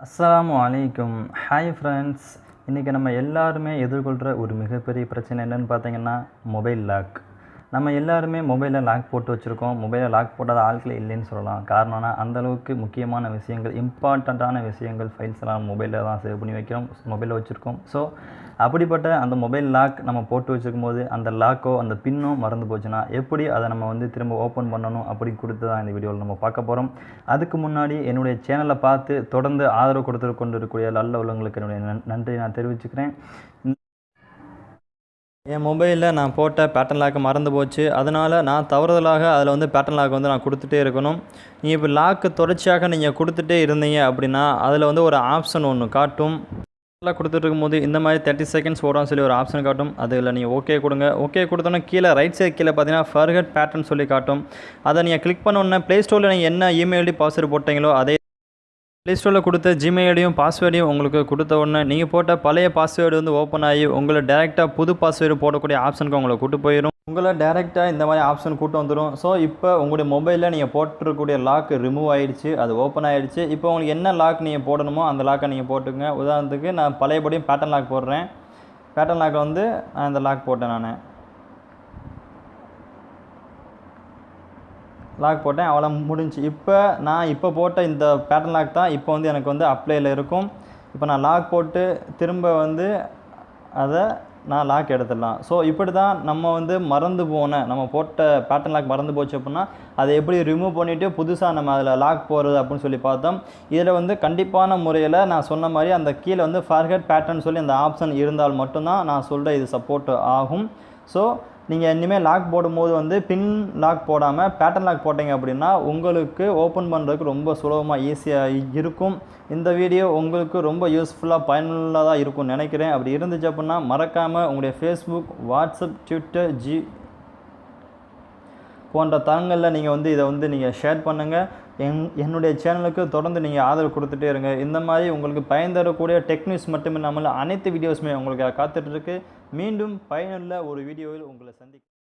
அஸ்லாம் வலைக்கும் hi friends இன்றைக்கி நம்ம எல்லாருமே எதிர்கொள்கிற ஒரு மிகப்பெரிய பிரச்சனை என்னென்னு பார்த்தீங்கன்னா மொபைல் லாக் நம்ம எல்லாருமே மொபைலில் லாக் போட்டு வச்சுருக்கோம். மொபைலில் லாக் போடாத ஆட்களே இல்லைன்னு சொல்லலாம். காரணம்னா அந்தளவுக்கு முக்கியமான விஷயங்கள் இம்பார்ட்டண்ட்டான விஷயங்கள் ஃபைல்ஸ் எல்லாம் மொபைலில் தான் சேவ் பண்ணி வைக்கிறோம். மொபைலில் வச்சுருக்கோம். ஸோ அப்படிப்பட்ட அந்த மொபைல் லாக் நம்ம போட்டு வச்சுருக்கும் போது அந்த லாக்கோ அந்த பின்னோ மறந்து போச்சுன்னா எப்படி அதை நம்ம வந்து திரும்ப ஓப்பன் பண்ணணும் அப்படி கொடுத்து தான் இந்த வீடியோவில் நம்ம பார்க்க போகிறோம் அதுக்கு முன்னாடி என்னுடைய சேனலை பார்த்து தொடர்ந்து ஆதரவு கொடுத்து கொண்டு இருக்கக்கூடிய நல்ல உள்ளவங்களுக்கு என்னுடைய நன்- நன்றி நான் தெரிவிச்சுக்கிறேன். என் மொபைலில் நான் போட்ட பேட்டர்ன் லாக் மறந்து போச்சு. அதனால் நான் தவறுதலாக அதில் வந்து பேட்டர்ன் லாக் வந்து நான் கொடுத்துட்டே இருக்கணும். நீங்கள் இப்போ லாக்கு தொடர்ச்சியாக நீங்கள் கொடுத்துட்டே இருந்தீங்க அப்படின்னா அதில் வந்து ஒரு ஆப்ஷன் ஒன்று காட்டும். எல்லாம் கொடுத்துட்டு இருக்கும்போது இந்த மாதிரி தேர்ட்டி செகண்ட்ஸ் ஓடான்னு சொல்லி ஒரு ஆப்ஷன் காட்டும். அதில் நீங்கள் ஓகே கொடுங்க. ஓகே கொடுத்தோன்னே கீழே ரைட் சைடு கீழே பார்த்தீங்கன்னா ஃபர்கட் பேட்டர்ன் சொல்லி காட்டும். அதை நீங்கள் கிளிக் பண்ண ப்ளே ஸ்டோரில் நீங்கள் என்ன இமெயில் பாஸ்வேர்டு போட்டீங்களோ அதே ப்ளே ஸ்டோரில் கொடுத்த ஜிமெயிலையும் பாஸ்வேர்டையும் உங்களுக்கு கொடுத்த உடனே நீங்கள் போட்ட பழைய பாஸ்வேர்டு வந்து ஓப்பன் ஆகி உங்களை டேரெக்டாக புது பாஸ்வேர்டு போடக்கூடிய ஆப்ஷனுக்கு உங்களை கூட்டு போயிடும் உங்களை டேரெக்டாக இந்த மாதிரி ஆப்ஷன் கூட்டு வந்துடும் ஸோ இப்போ உங்களுடைய மொபைலில் நீங்கள் போட்டிருக்கக்கூடிய லாக் ரிமூவ் ஆகிடுச்சு அது ஓப்பன் ஆகிடுச்சு இப்போ உங்களுக்கு என்ன லாக் நீங்கள் போடணுமோ அந்த லாக்கை நீங்கள் போட்டுக்கங்க. உதாரணத்துக்கு நான் பழையபடியும் பேட்டர்ன் லாக் போடுறேன். பேட்டர்ன் லாக்கை வந்து நான் இந்த லாக் போட்டேன் நான். லாக் போட்டேன் அவ்வளோ முடிஞ்சு. இப்போ நான் இப்போ போட்ட இந்த பேட்டர்ன் லாக் தான் இப்போ வந்து எனக்கு வந்து அப்ளையில் இருக்கும். இப்போ நான் லாக் போட்டு திரும்ப வந்து அதை நான் லாக் எடுத்துடலாம். ஸோ இப்படி தான் நம்ம வந்து மறந்து போன நம்ம போட்ட பேட்டர்ன் லாக் மறந்து போச்சு அப்படின்னா அதை எப்படி ரிமூவ் பண்ணிவிட்டு புதுசாக நம்ம அதில் லாக் போகிறது அப்படின்னு சொல்லி பார்த்தோம். இதில் வந்து கண்டிப்பான முறையில் நான் சொன்ன மாதிரி அந்த கீழே வந்து ஃபார்கட் பேட்டர்ன் சொல்லி அந்த ஆப்ஷன் இருந்தால் மட்டும்தான் நான் சொல்கிற இது சப்போர்ட் ஆகும். ஸோ நீங்கள் இனிமேல் லாக் போடும்போது வந்து பின் லாக் போடாமல் பேட்டர்ன் லாக் போட்டீங்க அப்படின்னா உங்களுக்கு ஓப்பன் பண்ணுறதுக்கு ரொம்ப சுலபமாக ஈஸியாக இருக்கும். இந்த வீடியோ உங்களுக்கு ரொம்ப யூஸ்ஃபுல்லாக பயனுள்ளதாக இருக்கும்னு நினைக்கிறேன். அப்படி இருந்துச்சு அப்படின்னா மறக்காமல் உங்களுடைய ஃபேஸ்புக் வாட்ஸ்அப் ட்விட்டர் ஜி போன்ற தளங்களில் நீங்கள் வந்து இதை வந்து நீங்கள் ஷேர் பண்ணுங்கள் என் என்னுடைய சேனலுக்கு தொடர்ந்து நீங்கள் ஆதரவு கொடுத்துட்டே இருங்க. இந்த மாதிரி உங்களுக்கு பயன் தரக்கூடிய டெக்னிக்ஸ் மட்டும் இல்லாமல் அனைத்து வீடியோஸுமே உங்களுக்கு காத்துட்ருக்கு மீண்டும் பயனுள்ள ஒரு வீடியோவில் உங்களை சந்திக்க